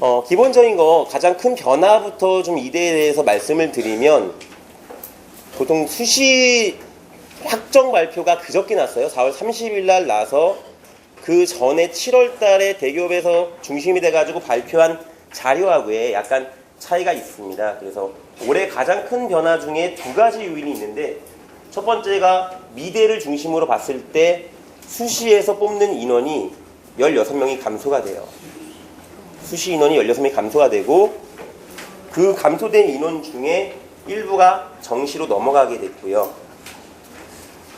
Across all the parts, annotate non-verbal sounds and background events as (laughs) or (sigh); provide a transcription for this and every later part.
어, 기본적인 거 가장 큰 변화부터 좀 이대에 대해서 말씀을 드리면 보통 수시 확정 발표가 그저께 났어요. 4월 30일 날 나서 그 전에 7월 달에 대기업에서 중심이 돼가지고 발표한 자료하고의 약간 차이가 있습니다. 그래서 올해 가장 큰 변화 중에 두 가지 요인이 있는데 첫 번째가 미대를 중심으로 봤을 때 수시에서 뽑는 인원이 16명이 감소가 돼요. 수시 인원이 16명이 감소가 되고 그 감소된 인원 중에 일부가 정시로 넘어가게 됐고요.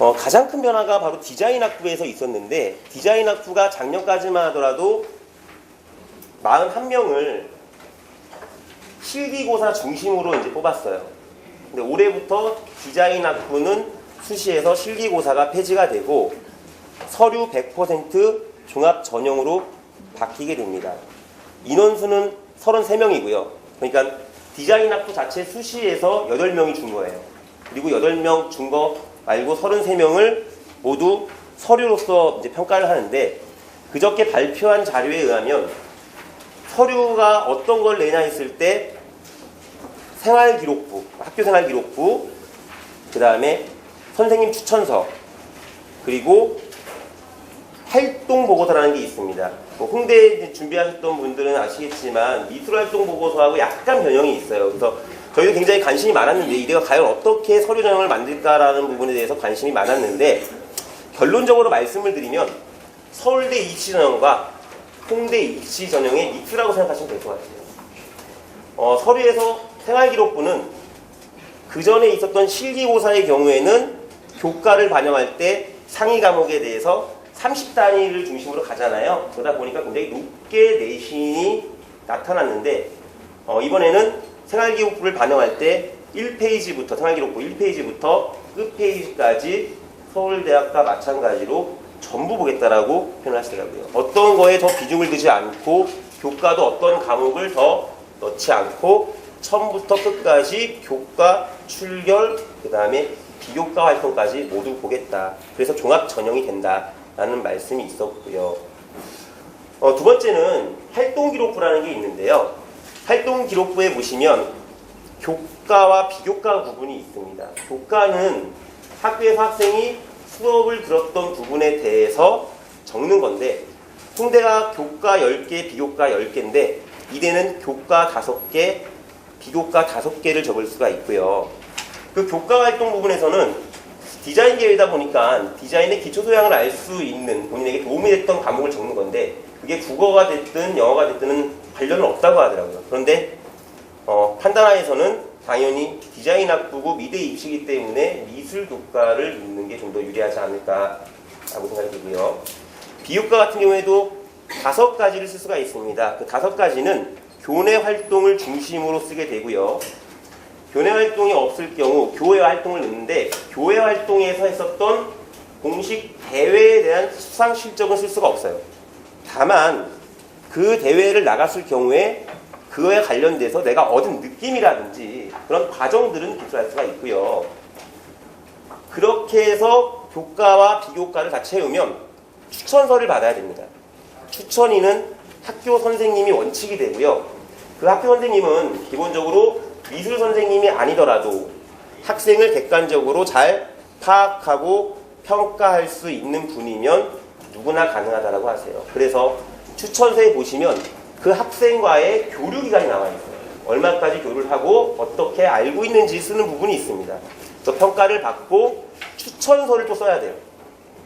어, 가장 큰 변화가 바로 디자인 학부에서 있었는데 디자인 학부가 작년까지만 하더라도 41명을 실기고사 중심으로 이제 뽑았어요. 근데 올해부터 디자인 학부는 수시에서 실기고사가 폐지가 되고 서류 100% 종합 전형으로 바뀌게 됩니다. 인원수는 33명이고요. 그러니까 디자인 학부 자체 수시에서 8명이 준 거예요. 그리고 8명 준 거 말고 33명을 모두 서류로서 이제 평가를 하는데 그저께 발표한 자료에 의하면 서류가 어떤 걸 내냐 했을 때 생활기록부, 학교생활기록부, 그 다음에 선생님 추천서, 그리고 활동 보고서라는 게 있습니다. 뭐 홍대 준비하셨던 분들은 아시겠지만 미술 활동 보고서하고 약간 변형이 있어요. 그래서 저희도 굉장히 관심이 많았는데 이래가 과연 어떻게 서류 전형을 만들까라는 부분에 대해서 관심이 많았는데 결론적으로 말씀을 드리면 서울대 입시 전형과 홍대 입시 전형의 믹스라고 생각하시면 될 것 같아요. 어, 서류에서 생활기록부는 그 전에 있었던 실기고사의 경우에는 교과를 반영할 때 상위 과목에 대해서 30단위를 중심으로 가잖아요. 그러다 보니까 굉장히 높게 내신이 나타났는데 어, 이번에는 생활기록부를 반영할 때 1페이지부터 생활기록부 1페이지부터 끝페이지까지 서울대학과 마찬가지로 전부 보겠다라고 표현하시더라고요. 어떤 거에 더 비중을 두지 않고 교과도 어떤 과목을 더 넣지 않고 처음부터 끝까지 교과, 출결, 그 다음에 비교과 활동까지 모두 보겠다. 그래서 종합 전형이 된다 라는 말씀이 있었고요. 어, 두 번째는 활동 기록부라는 게 있는데요. 활동 기록부에 보시면 교과와 비교과 부분이 있습니다. 교과는 학교에서 학생이 수업을 들었던 부분에 대해서 적는 건데 홍대가 교과 10개, 비교과 10개인데 이대는 교과 5개, 비교과 5개를 적을 수가 있고요. 그 교과 활동 부분에서는 디자인 계열이다 보니까 디자인의 기초 소양을 알 수 있는 본인에게 도움이 됐던 과목을 적는 건데 그게 국어가 됐든 영어가 됐든 관련은 없다고 하더라고요. 그런데 어, 판단하에서는 당연히 디자인 학부고 미대 입시이기 때문에 미술 교과를 읽는 게 좀 더 유리하지 않을까라고 생각이 들고요. 비교과 같은 경우에도 다섯 가지를 쓸 수가 있습니다. 그 다섯 가지는 교내 활동을 중심으로 쓰게 되고요. 교내 활동이 없을 경우 교회 활동을 넣는데 교회 활동에서 했었던 공식 대회에 대한 수상 실적은 쓸 수가 없어요. 다만 그 대회를 나갔을 경우에 그거에 관련돼서 내가 얻은 느낌이라든지 그런 과정들은 기술할 수가 있고요. 그렇게 해서 교과와 비교과를 다 채우면 추천서를 받아야 됩니다. 추천인은 학교 선생님이 원칙이 되고요. 그 학교 선생님은 기본적으로 미술 선생님이 아니더라도 학생을 객관적으로 잘 파악하고 평가할 수 있는 분이면 누구나 가능하다라고 하세요. 그래서 추천서에 보시면 그 학생과의 교류 기간이 나와 있어요. 얼마까지 교류를 하고 어떻게 알고 있는지 쓰는 부분이 있습니다. 그래서 평가를 받고 추천서를 또 써야 돼요.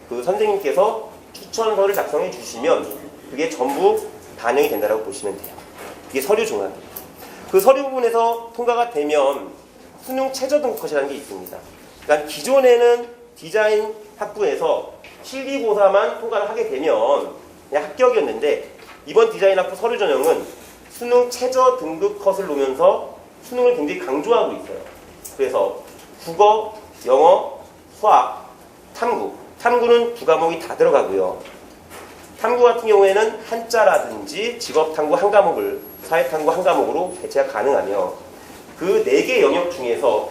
그 선생님께서 추천서를 작성해 주시면 그게 전부 반영이 된다고 보시면 돼요. 그게 서류 종합이에요. 그 서류 부분에서 통과가 되면 수능 최저 등급컷이라는 게 있습니다. 그러니까 기존에는 디자인 학부에서 실기고사만 통과를 하게 되면 그냥 합격이었는데 이번 디자인 학부 서류 전형은 수능 최저 등급 컷을 놓으면서 수능을 굉장히 강조하고 있어요. 그래서 국어, 영어, 수학, 탐구. 탐구는 두 과목이 다 들어가고요. 탐구 같은 경우에는 한자라든지 직업 탐구 한 과목을 사회 탐구 한 과목으로 대체가 가능하며 그네개 영역 중에서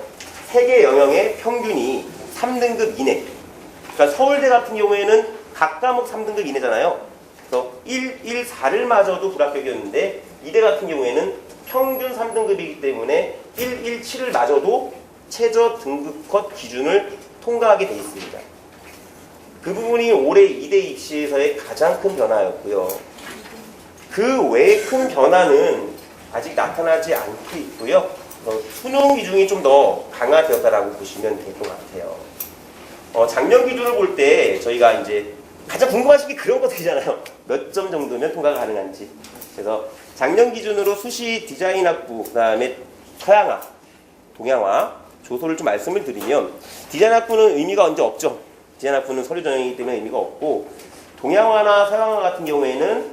세개 영역의 평균이 3등급 이내. 그러니까 서울대 같은 경우에는 각 과목 3등급 이내잖아요. 그래서 1, 1, 4를 마저도 불합격이었는데 이대 같은 경우에는 평균 3등급이기 때문에 117을 맞아도 최저 등급컷 기준을 통과하게 돼 있습니다. 그 부분이 올해 이대 입시에서의 가장 큰 변화였고요. 그 외에 큰 변화는 아직 나타나지 않고 있고요. 어, 수능 비중이 좀 더 강화되었다라고 보시면 될 것 같아요. 어, 작년 기준을 볼 때 저희가 이제 가장 궁금하신 게 그런 거 되잖아요. (laughs) 몇 점 정도면 통과가 가능한지. 그래서 작년 기준으로 수시 디자인학부, 그 다음에 서양학, 동양화, 조소를 좀 말씀을 드리면 디자인학부는 의미가 언제 없죠. 디자인학부는 서류 전형이기 때문에 의미가 없고 동양화나 서양화 같은 경우에는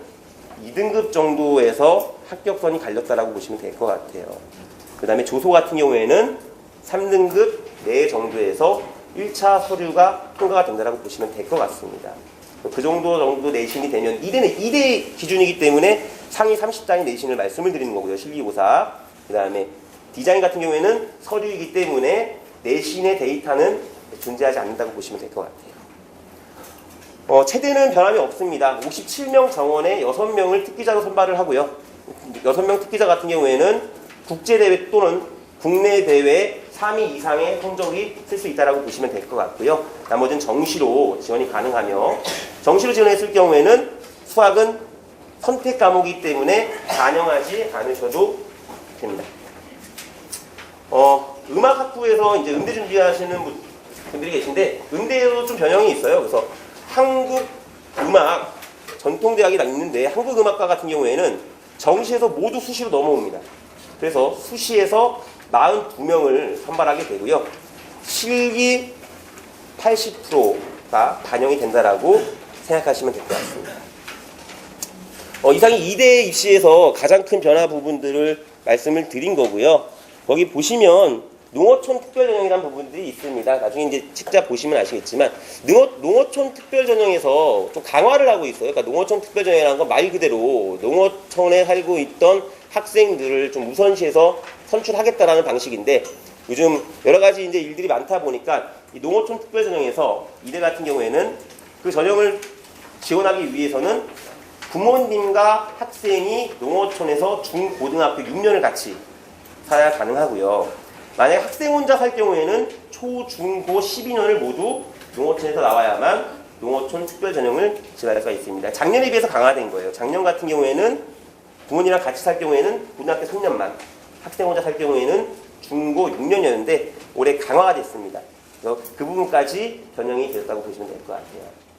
2등급 정도에서 합격선이 갈렸다라고 보시면 될 것 같아요. 그 다음에 조소 같은 경우에는 3등급 내 정도에서 1차 서류가 통과가 된다라고 보시면 될 것 같습니다. 그 정도 정도 내신이 되면 2대는 2대 기준이기 때문에 상위 30단위 내신을 말씀을 드리는 거고요. 실기고사. 그 다음에 디자인 같은 경우에는 서류이기 때문에 내신의 데이터는 존재하지 않는다고 보시면 될 것 같아요. 어, 체대는 변함이 없습니다. 57명 정원에 6명을 특기자로 선발을 하고요. 6명 특기자 같은 경우에는 국제대회 또는 국내 대회 3위 이상의 성적이 쓸 수 있다고 보시면 될 것 같고요. 나머지는 정시로 지원이 가능하며 정시로 지원했을 경우에는 수학은 선택 과목이기 때문에 반영하지 않으셔도 됩니다. 어, 음악학부에서 이제 음대 준비하시는 분- 분들이 계신데 음대에도 좀 변형이 있어요. 그래서 한국 음악 전통대학이 다 있는데 한국 음악과 같은 경우에는 정시에서 모두 수시로 넘어옵니다. 그래서 수시에서 42명을 선발하게 되고요. 실기 80%가 반영이 된다라고 생각하시면 될 것 같습니다. 어, 이상이 2대 입시에서 가장 큰 변화 부분들을 말씀을 드린 거고요. 거기 보시면 농어촌 특별전형이라는 부분들이 있습니다. 나중에 이제 직접 보시면 아시겠지만 농어, 농어촌 특별전형에서 좀 강화를 하고 있어요. 그러니까 농어촌 특별전형이라는 건 말 그대로 농어촌에 살고 있던 학생들을 좀 우선시해서 선출하겠다라는 방식인데 요즘 여러 가지 이제 일들이 많다 보니까 이 농어촌 특별전형에서 이대 같은 경우에는 그 전형을 지원하기 위해서는 부모님과 학생이 농어촌에서 중고등학교 6년을 같이 살아야 가능하고요. 만약 학생 혼자 살 경우에는 초, 중, 고 12년을 모두 농어촌에서 나와야만 농어촌 특별 전형을 지원할 수가 있습니다. 작년에 비해서 강화된 거예요. 작년 같은 경우에는 부모님이랑 같이 살 경우에는 고등학교 3년만, 학생 혼자 살 경우에는 중고 6년이었는데 올해 강화가 됐습니다. 그래서 그 부분까지 변형이 되었다고 보시면 될 것 같아요.